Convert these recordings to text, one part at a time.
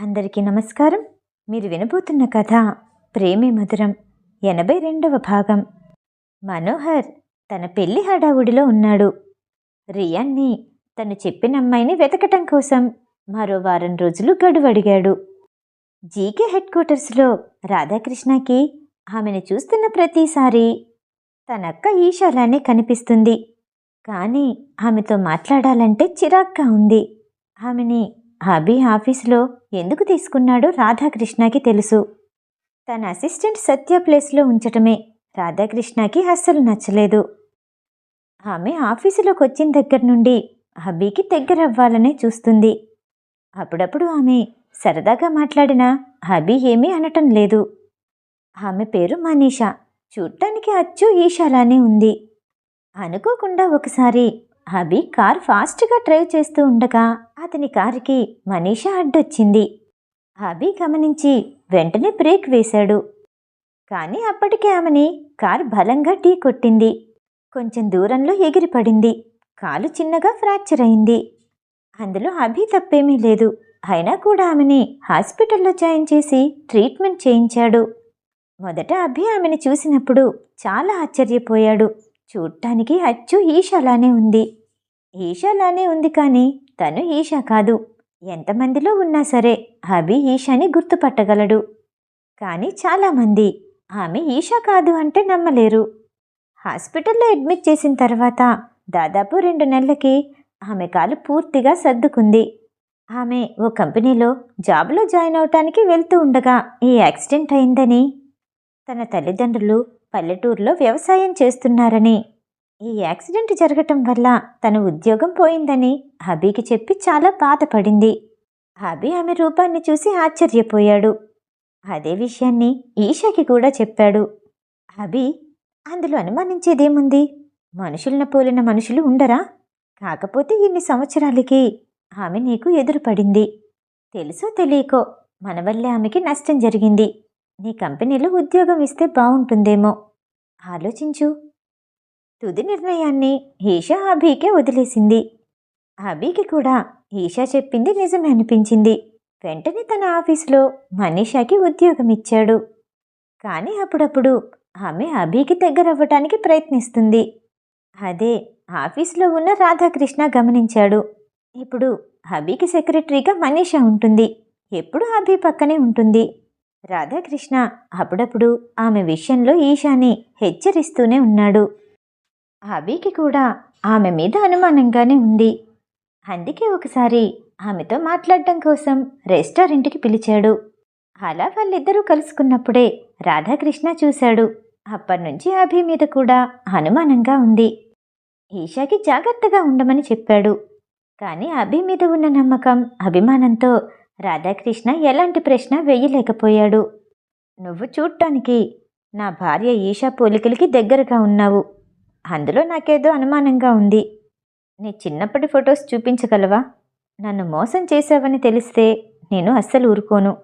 అందరికీ నమస్కారం. మీరు వినబోతున్న కథ ప్రేమే మధురం ఎనభై రెండవ భాగం. మనోహర్ తన పెళ్ళి హడావుడిలో ఉన్నాడు. రియాన్ని తను చెప్పిన అమ్మాయిని వెతకటం కోసం మరో వారం రోజులు గడువు అడిగాడు. జీకే హెడ్ క్వార్టర్స్లో రాధాకృష్ణకి ఆమెను చూస్తున్న ప్రతిసారి తనక్క ఈశాలానే కనిపిస్తుంది. కానీ ఆమెతో మాట్లాడాలంటే చిరాక్గా ఉంది. ఆమెని అభి ఆఫీసులో ఎందుకు తీసుకున్నాడో రాధాకృష్ణకి తెలుసు. తన అసిస్టెంట్ సత్య ప్లేస్లో ఉంచటమే రాధాకృష్ణకి అస్సలు నచ్చలేదు. ఆమె ఆఫీసులోకి వచ్చిన దగ్గర నుండి అభికి దగ్గర అవ్వాలనే చూస్తుంది. అప్పుడప్పుడు ఆమె సరదాగా మాట్లాడినా అభి ఏమీ అనటం లేదు. ఆమె పేరు మనీషా. చూడటానికి అచ్చు ఈషాలానే ఉంది. అనుకోకుండా ఒకసారి అభి కార్ ఫాస్ట్గా డ్రైవ్ చేస్తూ ఉండగా అతని కారుకి మనీషా అడ్డొచ్చింది. అభి గమనించి వెంటనే బ్రేక్ వేశాడు. కానీ అప్పటికే ఆమెని కారు బలంగా ఢీ కొట్టింది. కొంచెం దూరంలో ఎగిరిపడింది. కాలు చిన్నగా ఫ్రాక్చర్ అయింది. అందులో అభి తప్పేమీ లేదు. అయినా కూడా ఆమెని హాస్పిటల్లో జాయిన్ చేసి ట్రీట్మెంట్ చేయించాడు. మొదట అభి ఆమెను చూసినప్పుడు చాలా ఆశ్చర్యపోయాడు. చూడటానికి అచ్చు ఈషాలానే ఉంది. ఈషాలానే ఉంది కానీ తను ఈషా కాదు. ఎంతమందిలో ఉన్నా సరే అభి ఈషాని గుర్తుపట్టగలడు. కానీ చాలామంది ఆమె ఈషా కాదు అంటే నమ్మలేరు. హాస్పిటల్లో అడ్మిట్ చేసిన తర్వాత దాదాపు రెండు నెలలకి ఆమె కాలు పూర్తిగా సర్దుకుంది. ఆమె ఓ కంపెనీలో జాబ్లో జాయిన్ అవటానికి వెళ్తూ ఉండగా ఈ యాక్సిడెంట్ అయిందని తన తల్లిదండ్రులు పల్లెటూరులో వ్యవసాయం చేస్తున్నారని. ఈ యాక్సిడెంట్ జరగటం వల్ల తన ఉద్యోగం పోయిందని హబీకి చెప్పి చాలా బాధపడింది. హబీ ఆమె రూపాన్ని చూసి ఆశ్చర్యపోయాడు. అదే విషయాన్ని ఈషాకి కూడా చెప్పాడు. హబీ అందులో అనుమానించేదేముంది? మనుషులను పోలిన మనుషులు ఉండరా? కాకపోతే ఇన్ని సంవత్సరాలకి ఆమె నీకు ఎదురుపడింది. తెలుసో తెలియకో మన వల్లే ఆమెకి నష్టం జరిగింది. నీ కంపెనీలో ఉద్యోగం ఇస్తే బాగుంటుందేమో ఆలోచించు. తుది నిర్ణయాన్ని ఈషా అభికే వదిలేసింది. అభికి కూడా ఈషా చెప్పింది నిజమే అనిపించింది. వెంటనే తన ఆఫీసులో మనీషాకి ఉద్యోగం ఇచ్చాడు. కానీ అప్పుడప్పుడు ఆమె హబీకి దగ్గర అవ్వటానికి ప్రయత్నిస్తుంది. అదే ఆఫీసులో ఉన్న రాధాకృష్ణ గమనించాడు. ఇప్పుడు అభికి సెక్రటరీగా మనీషా ఉంటుంది. ఎప్పుడు అభి పక్కనే ఉంటుంది. రాధాకృష్ణ అప్పుడప్పుడు ఆమె విషయంలో ఈషాని హెచ్చరిస్తూనే ఉన్నాడు. అభికి కూడా ఆమె మీద అనుమానంగానే ఉంది. అందుకే ఒకసారి ఆమెతో మాట్లాడడం కోసం రెస్టారెంట్కి పిలిచాడు. అలా వాళ్ళిద్దరూ కలుసుకున్నప్పుడే రాధాకృష్ణ చూశాడు. అప్పటినుంచి అభి మీద కూడా అనుమానంగా ఉంది. ఈషాకి జాగ్రత్తగా ఉండమని చెప్పాడు. కానీ అభి మీద ఉన్న నమ్మకం అభిమానంతో రాధాకృష్ణ ఎలాంటి ప్రశ్న వేయలేకపోయాడు. నువ్వు చూడటానికి నా భార్య ఈషా పోలికలకి దగ్గరగా ఉన్నావు. అందులో నాకేదో అనుమానంగా ఉంది. నీ చిన్నప్పటి ఫొటోస్ చూపించగలవా? నన్ను మోసం చేశావని తెలిస్తే నేను అస్సలు ఊరుకోను.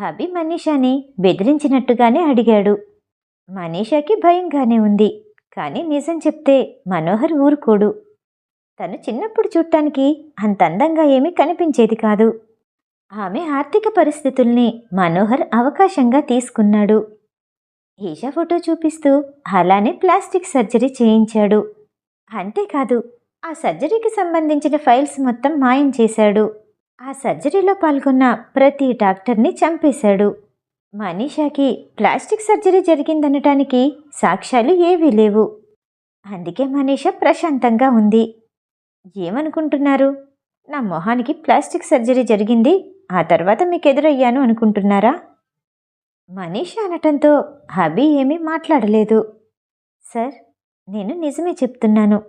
అభి మనీషాని బెదిరించినట్టుగానే అడిగాడు. మనీషాకి భయంగానే ఉంది. కానీ నిజం చెప్తే మనోహర్ ఊరుకోడు. తను చిన్నప్పుడు చూడటానికి అంత అందంగా ఏమీ కనిపించేది కాదు. ఆమె ఆర్థిక పరిస్థితుల్ని మనోహర్ అవకాశంగా తీసుకున్నాడు. ఈషా ఫోటో చూపిస్తూ అలానే ప్లాస్టిక్ సర్జరీ చేయించాడు. అంతేకాదు ఆ సర్జరీకి సంబంధించిన ఫైల్స్ మొత్తం మాయం చేశాడు. ఆ సర్జరీలో పాల్గొన్న ప్రతి డాక్టర్ని చంపేశాడు. మనీషాకి ప్లాస్టిక్ సర్జరీ జరిగిందనటానికి సాక్ష్యాలు ఏవీ లేవు. అందుకే మనీషా ప్రశాంతంగా ఉంది. ఏమనుకుంటున్నారు? నా మొహానికి ప్లాస్టిక్ సర్జరీ జరిగింది ఆ తర్వాత మీకు ఎదురయ్యాను అనుకుంటున్నారా? మనీష అనటంతో హబీ ఏమీ మాట్లాడలేదు. సార్ నేను నిజమే చెప్తున్నాను.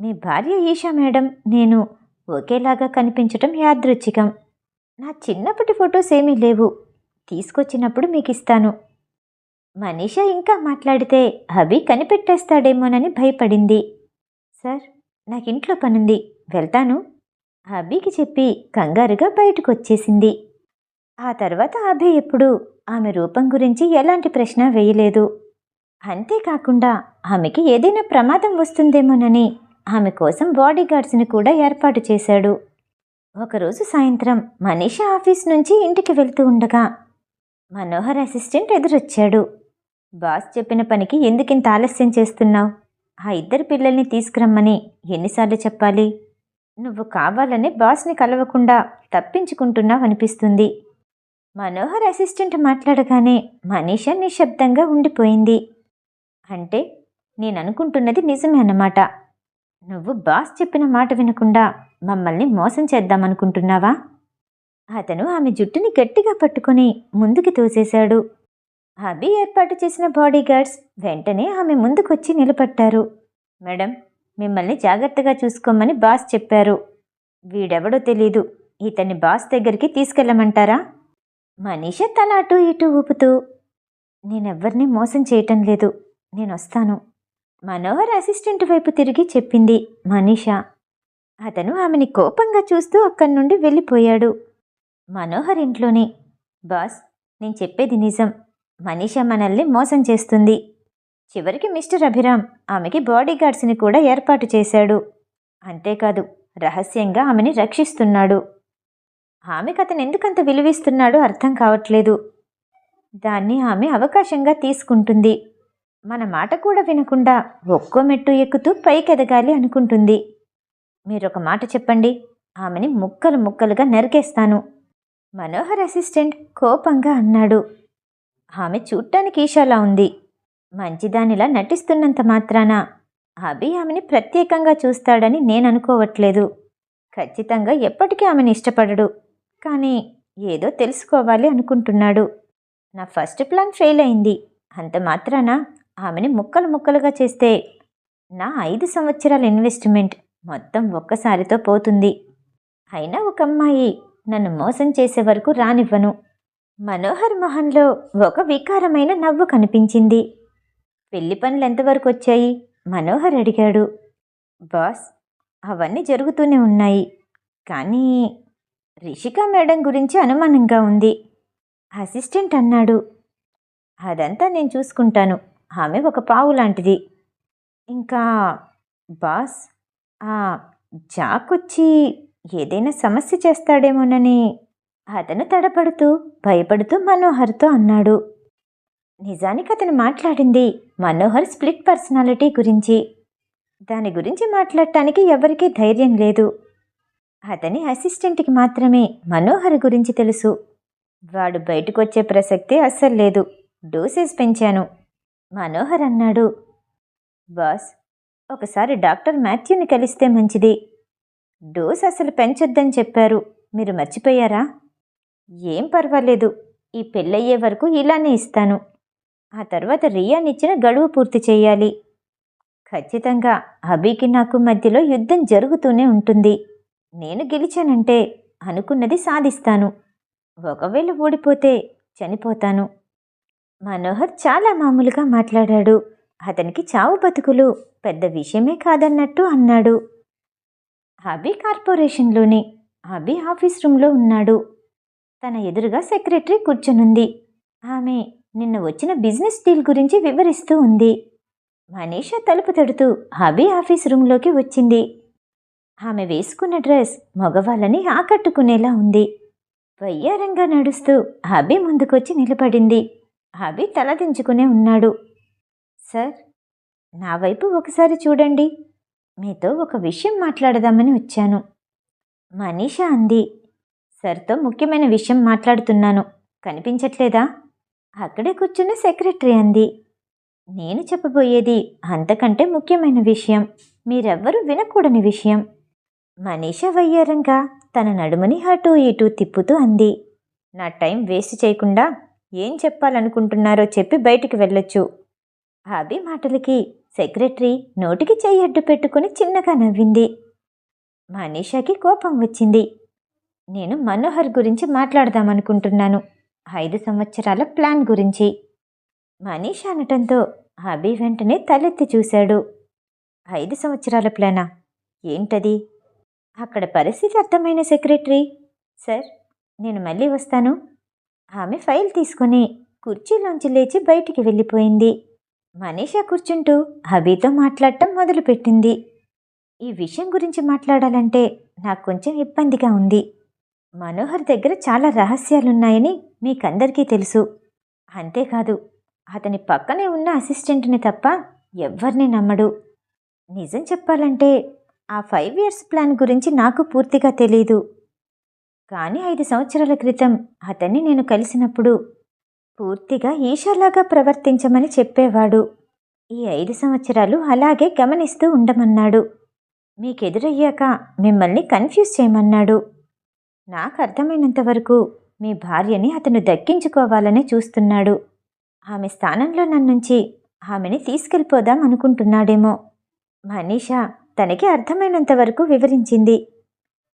మీ భార్య ఈషా మేడం నేను ఒకేలాగా కనిపించటం యాదృచ్ఛికం. నా చిన్నప్పటి ఫొటోస్ ఏమీ లేవు. తీసుకొచ్చినప్పుడు మీకు ఇస్తాను మనీషా ఇంకా మాట్లాడితే హబీ కనిపెట్టేస్తాడేమోనని భయపడింది. సార్ నాకు ఇంట్లో పనుంది. వెళ్తాను. హబీకి చెప్పి కంగారుగా బయటకు వచ్చేసింది ఆ తర్వాత అభి ఎప్పుడు ఆమె రూపం గురించి ఎలాంటి ప్రశ్న వేయలేదు. అంతేకాకుండా ఆమెకి ఏదైనా ప్రమాదం వస్తుందేమోనని ఆమె కోసం బాడీగార్డ్స్ని కూడా ఏర్పాటు చేశాడు. ఒకరోజు సాయంత్రం మనీషా ఆఫీస్ నుంచి ఇంటికి వెళ్తూ ఉండగా మనోహర్ అసిస్టెంట్ ఎదురొచ్చాడు. బాస్ చెప్పిన పనికి ఎందుకింత ఆలస్యం చేస్తున్నావు? ఆ ఇద్దరు పిల్లల్ని తీసుకురమ్మని ఎన్నిసార్లు చెప్పాలి? నువ్వు కావాలని బాస్ని కలవకుండా తప్పించుకుంటున్నావు అనిపిస్తుంది. మనోహర్ అసిస్టెంట్ మాట్లాడగానే మనీష నిశ్శబ్దంగా ఉండిపోయింది. అంటే నేను అనుకుంటున్నది నిజమే అన్నమాట. నువ్వు బాస్ చెప్పిన మాట వినకుండా మమ్మల్ని మోసం చేద్దామనుకుంటున్నావా? అతను ఆమె జుట్టుని గట్టిగా పట్టుకొని ముందుకి తోసేశాడు. అభి ఏర్పాటు చేసిన బాడీగార్డ్స్ వెంటనే ఆమె ముందుకొచ్చి నిలబట్టారు మేడం మిమ్మల్ని జాగ్రత్తగా చూసుకోమని బాస్ చెప్పారు. వీడెవడో తెలీదు. ఇతన్ని బాస్ దగ్గరికి తీసుకెళ్ళమంటారా? మనీష తల అటు ఇటు ఊపుతూ నేనెవ్వరిని మోసం చేయటం లేదు. నేను వస్తాను మనోహర్ అసిస్టెంట్ వైపు తిరిగి చెప్పింది మనీష. అతను ఆమెని కోపంగా చూస్తూ అక్కడి నుండి వెళ్ళిపోయాడు. మనోహర్ ఇంట్లోనే. బాస్ నేను చెప్పేది నిజం. మనీష మనల్ని మోసం చేస్తుంది. చివరికి మిస్టర్ అభిరామ్ ఆమెకి బాడీగార్డ్స్ని కూడా ఏర్పాటు చేశాడు. అంతేకాదు రహస్యంగా ఆమెని రక్షిస్తున్నాడు. ఆమెకు అతను ఎందుకంత విలువిస్తున్నాడో అర్థం కావట్లేదు. దాన్ని ఆమె అవకాశంగా తీసుకుంటుంది. మన మాట కూడా వినకుండా ఒక్కో మెట్టు ఎక్కుతూ పైకెదగాలి అనుకుంటుంది. మీరొక మాట చెప్పండి ఆమెని ముక్కలు ముక్కలుగా నరికేస్తాను. మనోహర్ అసిస్టెంట్ కోపంగా అన్నాడు. ఆమె చూడటానికి ఈషాలా ఉంది. మంచిదానిలా నటిస్తున్నంత మాత్రాన అభి ఆమెని ప్రత్యేకంగా చూస్తాడని నేను అనుకోవట్లేదు ఖచ్చితంగా ఎప్పటికీ ఆమెను ఇష్టపడడు. కానీ ఏదో తెలుసుకోవాలి అనుకుంటున్నాడు. నా ఫస్ట్ ప్లాన్ ఫెయిల్ అయింది. అంత మాత్రాన ఆమెని ముక్కలు ముక్కలుగా చేస్తే నా ఐదు సంవత్సరాల ఇన్వెస్ట్మెంట్ మొత్తం ఒక్కసారితో పోతుంది. అయినా ఒక అమ్మాయి నన్ను మోసం చేసే వరకు రానివ్వను. మనోహర్ మొహంలో ఒక వికారమైన నవ్వు కనిపించింది. పెళ్ళి పనులు ఎంతవరకు వచ్చాయి? మనోహర్ అడిగాడు. బాస్ అవన్నీ జరుగుతూనే ఉన్నాయి. కానీ రిషిక మేడం గురించి అనుమానంగా ఉంది. అసిస్టెంట్ అన్నాడు. అదంతా నేను చూసుకుంటాను. ఆమె ఒక పావు లాంటిది. ఇంకా బాస్ ఆ జాకొచ్చి ఏదైనా సమస్య చేస్తాడేమోనని అతను తడపడుతూ భయపడుతూ మనోహర్తో అన్నాడు. నిజానికి అతను మాట్లాడింది మనోహర్ స్ప్లిట్ పర్సనాలిటీ గురించి. దాని గురించి మాట్లాడటానికి ఎవరికీ ధైర్యం లేదు. అతని అసిస్టెంట్కి మాత్రమే మనోహర్ గురించి తెలుసు. వాడు బయటకు వచ్చే ప్రసక్తి అస్సలు లేదు. డోసేజ్ పెంచాను. మనోహర్ అన్నాడు. బాస్ ఒకసారి డాక్టర్ మాథ్యూని కలిస్తే మంచిది. డోస్ అసలు పెంచొద్దని చెప్పారు. మీరు మర్చిపోయారా? ఏం పర్వాలేదు. ఈ పెళ్ళయ్యే వరకు ఇలానే ఇస్తాను. ఆ తర్వాత రియాన్ ఇచ్చిన గడువు పూర్తి చేయాలి. ఖచ్చితంగా అభికి నాకు మధ్యలో యుద్ధం జరుగుతూనే ఉంటుంది. నేను గెలిచానంటే అనుకున్నది సాధిస్తాను. ఒకవేళ ఓడిపోతే చనిపోతాను. మనోహర్ చాలా మామూలుగా మాట్లాడాడు. అతనికి చావు బతుకులు పెద్ద విషయమే కాదన్నట్టు అన్నాడు. అభి కార్పొరేషన్లోని. అభి ఆఫీస్ రూమ్లో ఉన్నాడు. తన ఎదురుగా సెక్రటరీ కూర్చునుంది. ఆమె నిన్న వచ్చిన బిజినెస్ డీల్ గురించి వివరిస్తూ ఉంది. మనీషా తలుపు తడుతూ అభి ఆఫీస్ రూమ్లోకి వచ్చింది. ఆమె వేసుకున్న డ్రెస్ మగవాళ్ళని ఆకట్టుకునేలా ఉంది. వయ్యారంగా నడుస్తూ అభి ముందుకొచ్చి నిలబడింది. అభి తలదించుకునే ఉన్నాడు. సార్ నా వైపు ఒకసారి చూడండి. మీతో ఒక విషయం మాట్లాడదామని వచ్చాను. మనీషా అంది. సర్తో ముఖ్యమైన విషయం మాట్లాడుతున్నాను. కనిపించట్లేదా? అక్కడే కూర్చున్న సెక్రటరీ అంది. నేను చెప్పబోయేది అంతకంటే ముఖ్యమైన విషయం. మీరెవ్వరూ వినకూడని విషయం. మనీషా వయ్యారంగా తన నడుముని అటూ ఇటూ తిప్పుతూ అంది. నా టైం వేస్ట్ చేయకుండా ఏం చెప్పాలనుకుంటున్నారో చెప్పి బయటికి వెళ్ళొచ్చు. అభి మాటలకి సెక్రటరీ నోటికి చెయ్యి అడ్డు పెట్టుకుని చిన్నగా నవ్వింది. మనీషాకి కోపం వచ్చింది. నేను మనోహర్ గురించి మాట్లాడదామనుకుంటున్నాను. ఐదు సంవత్సరాల ప్లాన్ గురించి. మనీషా అనటంతో అభి వెంటనే తలెత్తి చూశాడు. ఐదు సంవత్సరాల ప్లానా? ఏంటది? అక్కడ పరిస్థితి అర్థమైన సెక్రటరీ. సార్ నేను మళ్ళీ వస్తాను. ఆమె ఫైల్ తీసుకుని కుర్చీలోంచి లేచి బయటికి వెళ్ళిపోయింది. మనీషా కూర్చుంటూ అభితో మాట్లాడటం మొదలుపెట్టింది. ఈ విషయం గురించి మాట్లాడాలంటే నాకు కొంచెం ఇబ్బందిగా ఉంది. మనోహర్ దగ్గర చాలా రహస్యాలున్నాయని మీకందరికీ తెలుసు. అంతేకాదు అతని పక్కనే ఉన్న అసిస్టెంట్ని తప్ప ఎవ్వరిని నమ్మడు. నిజం చెప్పాలంటే ఆ ఫైవ్ ఇయర్స్ ప్లాన్ గురించి నాకు పూర్తిగా తెలీదు. కానీ ఐదు సంవత్సరాల క్రితం అతన్ని నేను కలిసినప్పుడు పూర్తిగా ఈషాలాగా ప్రవర్తించమని చెప్పేవాడు. ఈ ఐదు సంవత్సరాలు అలాగే గమనిస్తూ ఉండమన్నాడు. మీకెదురయ్యాక మిమ్మల్ని కన్ఫ్యూజ్ చేయమన్నాడు. నాకు అర్థమైనంత వరకు మీ భార్యని అతను దక్కించుకోవాలని చూస్తున్నాడు. ఆమె స్థానంలో నన్నుంచి ఆమెని తీసుకెళ్ళిపోదాం అనుకుంటున్నాడేమో. మనీషా తనకి అర్థమైనంత వరకు వివరించింది.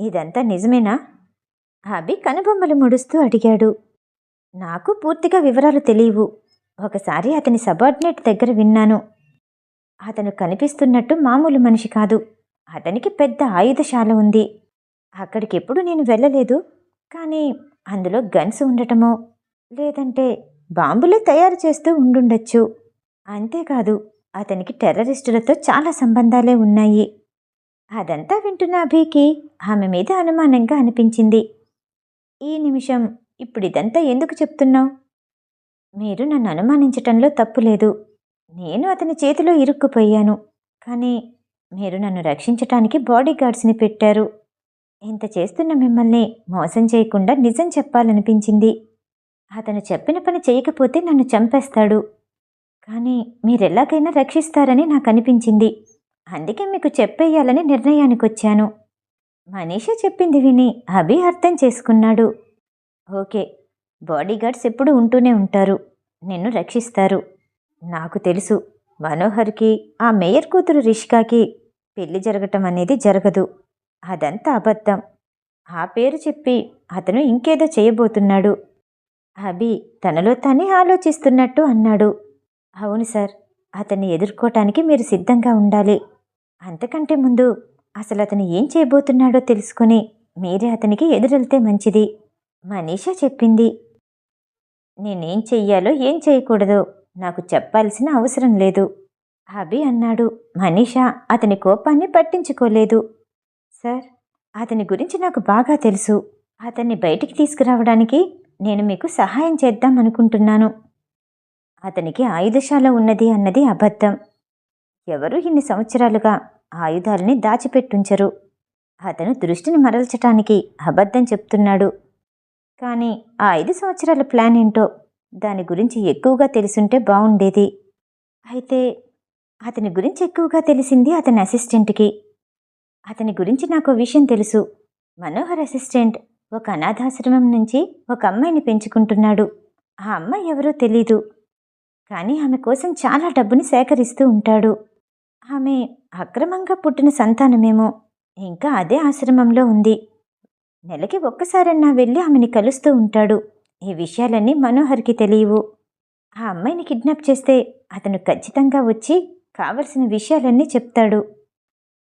ఇదంతా నిజమేనా? అభి కనుబొమ్మలు ముడుస్తూ అడిగాడు. నాకు పూర్తిగా వివరాలు తెలియవు. ఒకసారి అతని సబార్డినేట్ దగ్గర విన్నాను. అతను కనిపిస్తున్నట్టు మామూలు మనిషి కాదు. అతనికి పెద్ద ఆయుధశాల ఉంది. అక్కడికెప్పుడు నేను వెళ్ళలేదు. కానీ అందులో గన్స్ ఉండటమో లేదంటే బాంబులే తయారు చేస్తూ ఉండుండొచ్చు. అంతేకాదు అతనికి టెర్రరిస్టులతో చాలా సంబంధాలే ఉన్నాయి. అదంతా వింటున్న అభికి ఆమె మీద అనుమానంగా అనిపించింది. ఈ నిమిషం ఇప్పుడు ఇదంతా ఎందుకు చెప్తున్నావు? మీరు నన్ను అనుమానించటంలో తప్పు లేదు. నేను అతని చేతిలో ఇరుక్కుపోయాను. కానీ మీరు నన్ను రక్షించటానికి బాడీ గార్డ్స్ని పెట్టారు. ఇంత చేస్తున్న మిమ్మల్ని మోసం చేయకుండా నిజం చెప్పాలనిపించింది. అతను చెప్పిన పని చేయకపోతే నన్ను చంపేస్తాడు. కానీ మీరెలాగైనా రక్షిస్తారని నాకు అనిపించింది అందుకే మీకు చెప్పేయాలని నిర్ణయానికి వచ్చాను చెప్పింది విని అభి అర్థం చేసుకున్నాడు. ఓకే బాడీగార్డ్స్ ఎప్పుడు ఉంటూనే ఉంటారు. నిన్ను రక్షిస్తారు. నాకు తెలుసు మనోహర్కి ఆ మేయర్ కూతురు రిషికాకి పెళ్ళి జరగటం అనేది జరగదు. అదంతా అబద్ధం. ఆ పేరు చెప్పి అతను ఇంకేదో చేయబోతున్నాడు. అభి తనలో తానే ఆలోచిస్తున్నట్టు అన్నాడు. అవును సార్ అతన్ని ఎదుర్కోవటానికి మీరు సిద్ధంగా ఉండాలి. అంతకంటే ముందు అసలు అతను ఏం చేయబోతున్నాడో తెలుసుకొని మీరే అతనికి ఎదురెళ్తే మంచిది. మనీషా చెప్పింది. నేనేం చెయ్యాలో ఏం చేయకూడదో నాకు చెప్పాల్సిన అవసరం లేదు. అభి అన్నాడు. మనీషా అతని కోపాన్ని పట్టించుకోలేదు. సార్ అతని గురించి నాకు బాగా తెలుసు. అతన్ని బయటికి తీసుకురావడానికి నేను మీకు సహాయం చేద్దాం అనుకుంటున్నాను. అతనికి ఆయుధశాల ఉన్నది అన్నది అబద్ధం. ఎవరు ఇన్ని సంవత్సరాలుగా ఆయుధాలని దాచిపెట్టుంచరు. అతను దృష్టిని మరల్చటానికి అబద్ధం చెప్తున్నాడు. కానీ ఆ ఐదు సంవత్సరాల ప్లాన్ ఏంటో దాని గురించి ఎక్కువగా తెలుసుంటే బాగుండేది అయితే అతని గురించి ఎక్కువగా తెలిసింది అతని అసిస్టెంట్కి. అతని గురించి నాకు విషయం తెలుసు. మనోహర్ అసిస్టెంట్ ఒక అనాథాశ్రమం నుంచి ఒక అమ్మాయిని పెంచుకుంటున్నాడు. ఆ అమ్మాయి ఎవరో తెలీదు. కానీ ఆమె కోసం చాలా డబ్బుని సేకరిస్తూ ఉంటాడు. ఆమె అక్రమంగా పుట్టిన సంతానమేమో. ఇంకా అదే ఆశ్రమంలో ఉంది. నెలకి ఒక్కసారన్నా వెళ్ళి ఆమెని కలుస్తూ ఉంటాడు. ఈ విషయాలన్నీ మనోహర్కి తెలియవు. ఆ అమ్మాయిని కిడ్నాప్ చేస్తే అతను ఖచ్చితంగా వచ్చి కావలసిన విషయాలన్నీ చెప్తాడు.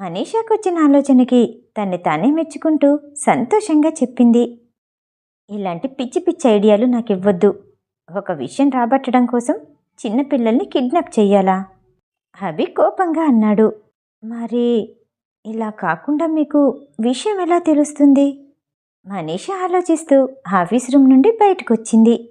మనీషాకు వచ్చిన ఆలోచనకి తన్ని తానే మెచ్చుకుంటూ సంతోషంగా చెప్పింది. ఇలాంటి పిచ్చి పిచ్చి ఐడియాలు నాకు ఇవ్వద్దు ఒక విషయం రాబట్టడం కోసం చిన్నపిల్లల్ని కిడ్నాప్ చెయ్యాలా? అభి కోపంగా అన్నాడు. మరి ఇలా కాకుండా మీకు విషయం ఎలా తెలుస్తుంది? మనీషా ఆలోచిస్తూ ఆఫీస్ రూమ్ నుండి బయటకు వచ్చింది